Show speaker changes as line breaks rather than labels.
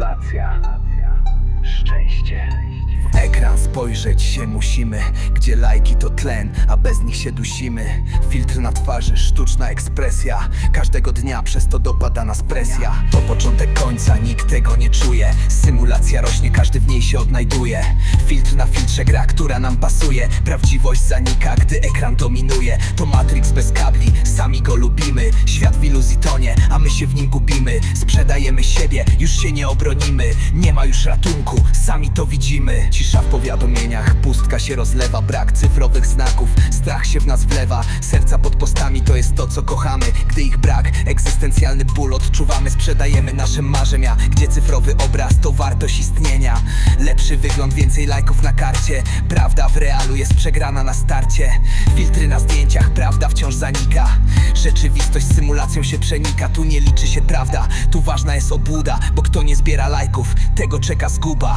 Symulacja. Szczęście.
Ekran spojrzeć się musimy Gdzie lajki to tlen, a bez nich się dusimy. Filtr na twarzy, sztuczna ekspresja. Każdego dnia przez to dopada nas presja. To początek końca, nikt tego nie czuje. Symulacja rośnie, każdy w niej się odnajduje. Filtr na filtrze gra, która nam pasuje. Prawdziwość zanika, gdy ekran dominuje. To Matrix bez kabli, sami go lubimy. Świat w iluzji a się w nim gubimy. Sprzedajemy siebie, już się nie obronimy. Nie ma już ratunku, sami to widzimy. Cisza w powiadomieniach, pustka się rozlewa. Brak cyfrowych znaków, strach się w nas wlewa. Serca pod postami to jest to co kochamy. Gdy ich brak, egzystencjalny ból odczuwamy. Sprzedajemy nasze marzenia Gdzie cyfrowy obraz to wartość istnienia. Lepszy wygląd, więcej lajków na karcie. Prawda w realu jest przegrana na starcie. Filtry na zdjęciach, prawda wciąż zanika Rzeczywistość symulacją się przenika. Tu nie liczy się prawda, tu ważna jest obłuda Bo kto nie zbiera lajków, tego czeka zguba